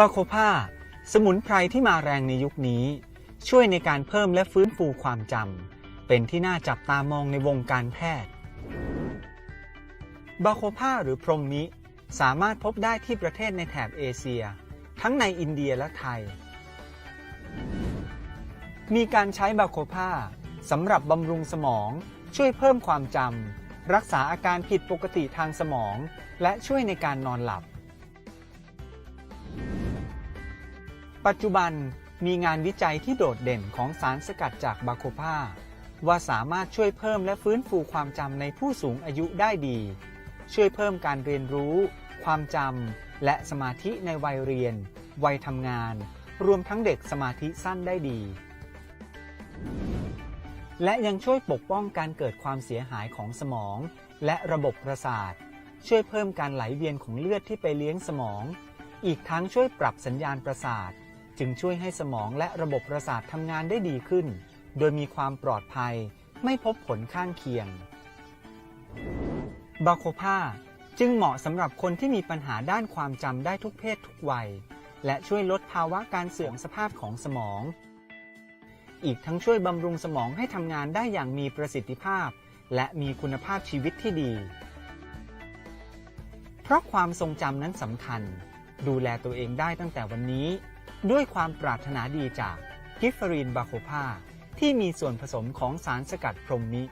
บาโคพาสมุนไพรที่มาแรงในยุคนี้ ช่วยในการเพิ่มและฟื้นฟูความจำเป็นที่น่าจับตามองในวงการแพทย์ บาโคพาหรือพรมมิ สามารถพบได้ที่ประเทศในแถบเอเชีย ทั้งในอินเดียและไทย มีการใช้บาโคพาสำหรับบำรุงสมอง ช่วยเพิ่มความจำรักษาอาการผิดปกติทางสมอง และช่วยในการนอนหลับ ปัจจุบันมีงานวิจัยที่โดดเด่นของสารสกัดจากบาโคพาว่าสามารถช่วยเพิ่มและฟื้นฟูความจำในผู้สูงอายุได้ดี ช่วยเพิ่มการเรียนรู้ ความจำและสมาธิในวัยเรียน วัยทำงาน รวมทั้งเด็กสมาธิสั้นได้ดี และยังช่วยปกป้องการเกิดความเสียหายของสมอง และระบบประสาท ช่วยเพิ่มการไหลเวียนของเลือดที่ไปเลี้ยงสมอง อีกทั้งช่วยปรับสัญญาณประสาท จึงช่วยให้สมองและระบบประสาททำงานได้ดีขึ้น โดยมีความปลอดภัย ไม่พบผลข้างเคียง บาโคพาจึงเหมาะสำหรับคนที่มีปัญหาด้านความจำได้ทุกเพศทุกวัย และช่วยลดภาวะการเสื่อมสภาพของสมอง อีกทั้งช่วยบำรุงสมองให้ทำงานได้อย่างมีประสิทธิภาพ และมีคุณภาพชีวิตที่ดี เพราะความทรงจำนั้นสำคัญ ดูแลตัวเองได้ตั้งแต่วันนี้ ด้วยความปรารถนาดีจากกิฟฟรีนบาโคพาที่มีส่วนผสมของสารสกัดพรหมมิ